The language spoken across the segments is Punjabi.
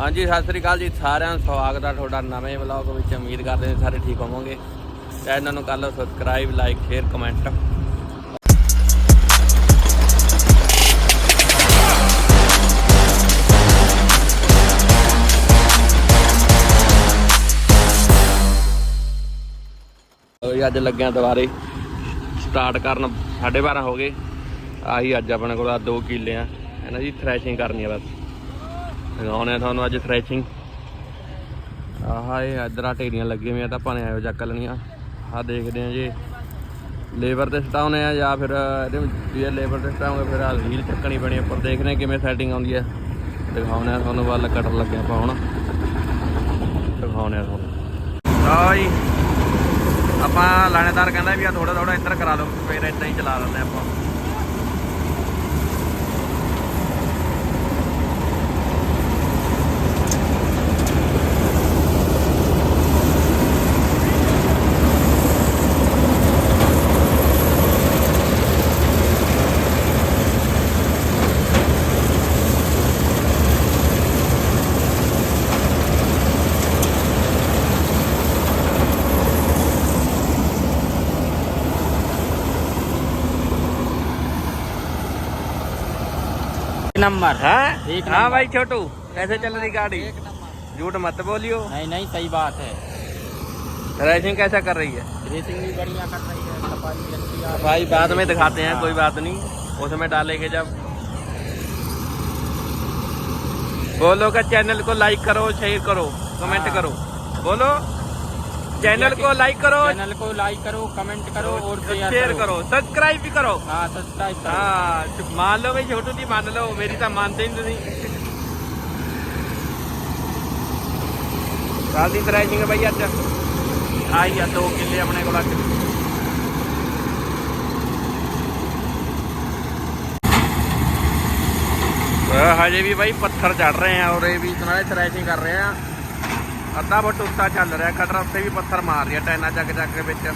ਹਾਂਜੀ, ਸਤਿ ਸ੍ਰੀ ਅਕਾਲ ਜੀ। ਸਾਰਿਆਂ ਨੂੰ ਸਵਾਗਤ ਹੈ ਤੁਹਾਡਾ ਨਵੇਂ ਵਲੌਗ ਵਿੱਚ। ਉਮੀਦ ਕਰਦੇ ਹਾਂ ਸਾਰੇ ਠੀਕ ਹੋਵੋਗੇ। ਚੈਨਲ ਨੂੰ ਕਰ ਲਓ ਸਬਸਕ੍ਰਾਈਬ ਲਾਈਕ ਸ਼ੇਅਰ ਕਮੈਂਟ ਲਓ ਜੀ, ਅੱਜ ਲੱਗਿਆ ਦੁਬਾਰੇ। ਸਟਾਰਟ ਕਰਨ 12:30 ਹੋ ਗਏ। ਆਹੀ ਅੱਜ ਆਪਣੇ ਕੋਲ ਆ 2 ਕਿੱਲੇ ਆ। ਹੈ ਨਾ ਜੀ ਥ੍ਰੈਸ਼ਿੰਗ ਕਰਨੀ ਆ ਬਸ। ਦਿਖਾਉਣੇ ਆ ਤੁਹਾਨੂੰ ਅੱਜ ਥ੍ਰੈਸ਼ਿੰਗ ਆਹ ਇਹ ਅਦਰਾ ਢੇਰੀਆਂ ਲੱਗੀਆਂ ਹੋਈਆਂ ਤਾਂ ਆਪਾਂ ਨੇ ਆਇਓ ਚੱਕ ਲੈਣੀਆਂ। ਆਹ ਦੇਖਦੇ ਆ ਜੀ। ਲੇਬਰ ਤੇ ਸਟਾਉਨੇ ਆ ਜਾਂ ਫਿਰ ਇਹਦੇ ਵਿੱਚ ਲੇਬਰ ਤੇ ਸਟਾਉਂਗੇ ਫਿਰ ਆ ਰੀਲ ਚੱਕਣੀ ਪੈਣੀ ਆ, ਉੱਪਰ ਦੇਖਦੇ ਆ ਕਿਵੇਂ ਸੈਟਿੰਗ ਆਉਂਦੀ ਆ। ਦਿਖਾਉਣੇ ਆ ਤੁਹਾਨੂੰ ਵੱਲ ਕਟਰ ਲੱਗਿਆ ਆਪਾਂ ਹੁਣ। ਦਿਖਾਉਣੇ ਆ ਤੁਹਾਨੂੰ। ਲਓ ਜੀ। ਆਪਾਂ ਲਾਣੇਦਾਰ ਕਹਿੰਦਾ ਵੀ ਆ ਥੋੜਾ ਥੋੜਾ ਇੱਧਰ ਕਰਾ ਲਓ ਫਿਰ ਇੱਦਾਂ ਹੀ ਚਲਾ ਲੈਂਦੇ ਆਪਾਂ। नंबर। हाँ? एक हाँ भाई छोटू कैसे चल रही गाड़ी? झूठ मत बोलियो। नहीं नहीं सही बात है। रेसिंग कैसा कर रही है? रेसिंग भी बढ़िया कर रही है सफ़ाई अच्छी भाई बाद में दिखाते हैं हाँ। कोई बात नहीं। उसमें डालेंगे जब। बोलो का चैनल को लाइक करो शेयर करो कमेंट हाँ। करो। बोलो। चैनल को लाइक करो है चैनल को लाइक करो कमेंट करो और शेयर करो सब्सक्राइब भी करो हाँ सब्सक्राइब करो हाँ मान लो भाई छोटू जी मान लो मेरी तो मानते ही नहीं ਕੱਲ ਦੀ ਥ੍ਰੈਸ਼ਿੰਗ ਬਈ ਅੱਜ ਆਈ ਆ 2 ਕਿੱਲੇ ਆਪਣੇ ਕੋਲ ਅੱਜ ਅਹ ਹਜੇ ਵੀ ਬਾਈ ਪੱਥਰ ਚੜ ਰਹੇ ਆ ਔਰ ਇਹ ਵੀ ਨਾਲੇ ਥ੍ਰੈਸ਼ਿੰਗ ਕਰ ਰਹੇ ਆ ਅੱਧਾ ਫੁੱਟ ਉੱਤਾ ਚੱਲ ਰਿਹਾ ਕਟਰ ਉੱਤੇ ਵੀ ਪੱਥਰ ਮਾਰ ਰਿਹਾ ਟੈਨਾ ਚੱਕ ਚੱਕ ਕੇ ਵਿੱਚ।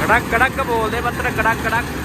ਕੜਕ ਕੜਕ ਬੋਲਦੇ ਪੱਤਰ ਕੜਕ ਕੜਕ।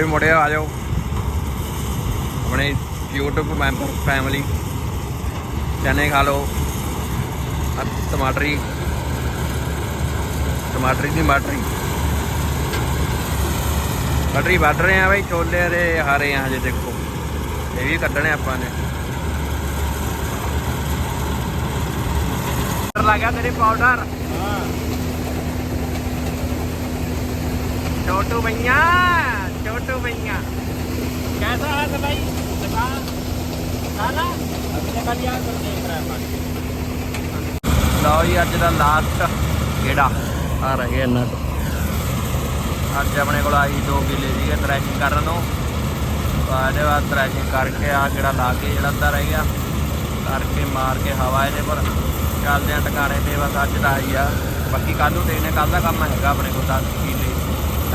ਵੀ ਮੁੜਿਆ ਆ ਜਾਓ। ਆਪਣੇ YouTube ਮੈਂਬਰ ਫੈਮਿਲੀ ਚਨੇ ਖਾ ਲਓ। ਟਮਾਟਰੀ। ਟਮਾਟਰੀ ਦੀ ਮਾਟਰੀ। ਕਟਰੀ ਵੱਢ ਰਹੇ ਆ ਬਾਈ ਛੋਲੇ ਦੇ ਹਾਰੇ ਆ ਹਜੇ ਦੇਖੋ। ਇਹ ਵੀ ਕੱਢਣੇ ਆਪਾਂ ਨੇ। ਲੱਗਾ ਤੇਰੇ ਪਾਊਡਰ ਹਾਂ। ਛੋਟੂ ਬਈਆ। छोटू भैया कैसा है तो भाई दिखा खाना अभी निकल लिया तो देख रहा है पानी ਲਓ ਜੀ ਅੱਜ ਦਾ ਲਾਸਟ ਕਿਹੜਾ ਆ ਰਹੇ ਨਟ ਅੱਜ ਆਪਣੇ ਕੋਲ ਆਈ 2 ਕਿੱਲੇ ਸੀਗੇ ਥ੍ਰੈਸ਼ਿੰਗ ਕਰਨ ਨੂੰ ਤਾਂ ਇਹਦੇ ਬਾਅਦ ਥ੍ਰੈਸ਼ਿੰਗ ਕਰਕੇ ਆ ਕਿਹੜਾ ਲਾ ਕੇ ਜਿਹੜਾ ਅੱਧਾ ਰਹਿ ਗਿਆ ਕਰਕੇ ਮਾਰ ਕੇ ਹਵਾ ਇਹਦੇ ਪਰ ਚੱਲਦੇ ਆ ਟਿਕਾਣੇ ਤੇ ਬਸ ਅੱਜ ਦਾ ਆਈ ਆ ਬਾਕੀ ਕੱਲ ਨੂੰ ਦੇਖਨੇ ਕੱਲ ਦਾ ਕੰਮ ਹੈਗਾ ਆਪਣੇ ਕੋਲ 10 ਕਿੱਲੇ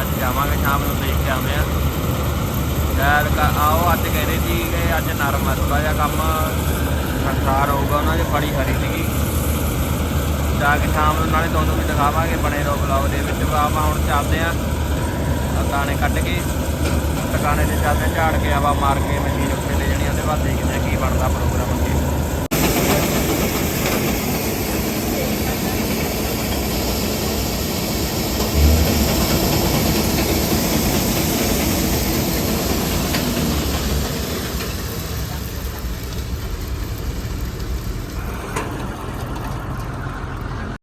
ਅੱਜ ਜਾਵਾਂਗੇ ਸ਼ਾਮ ਨੂੰ ਦੇਖ ਕੇ ਆਉਂਦੇ ਆ ਸ਼ਾਇਦ ਕ- ਆਓ ਅੱਜ ਕਹਿੰਦੇ ਰਹੇ ਸੀ ਕਿ ਅੱਜ ਨਰਮ ਆ ਥੋੜਾ ਜਿਹਾ ਕੰਮ ਸੰਸਾਰ ਹੋਊਗਾ ਉਹਨਾਂ ਦੀ ਫੜੀ ਹਰੀ ਸੀਗੀ। ਜਾ ਕੇ ਸ਼ਾਮ ਨੂੰ ਨਾਲੇ ਤੁਹਾਨੂੰ ਵੀ ਦਿਖਾਵਾਂਗੇ ਬਣੇ ਰਹੋ ਬਲੌਗ ਦੇ ਵਿੱਚ। ਆਪਾਂ ਹੁਣ ਚੱਲਦੇ ਆਂ ਆਹ ਦਾਣੇ ਕੱਢ ਕੇ ਟਿਕਾਣੇ ਤੇ ਚੱਲਦੇ ਆਂ, ਝਾੜ ਕੇ ਹਵਾ ਮਾਰ ਕੇ ਮਸ਼ੀਨ ਉੱਤੇ ਲੈ ਜਾਣੀ ਉਹਦੇ ਬਾਅਦ ਦੇਖਦੇ ਆ ਕੀ ਬਣਦਾ ਪ੍ਰੋਗਰਾਮ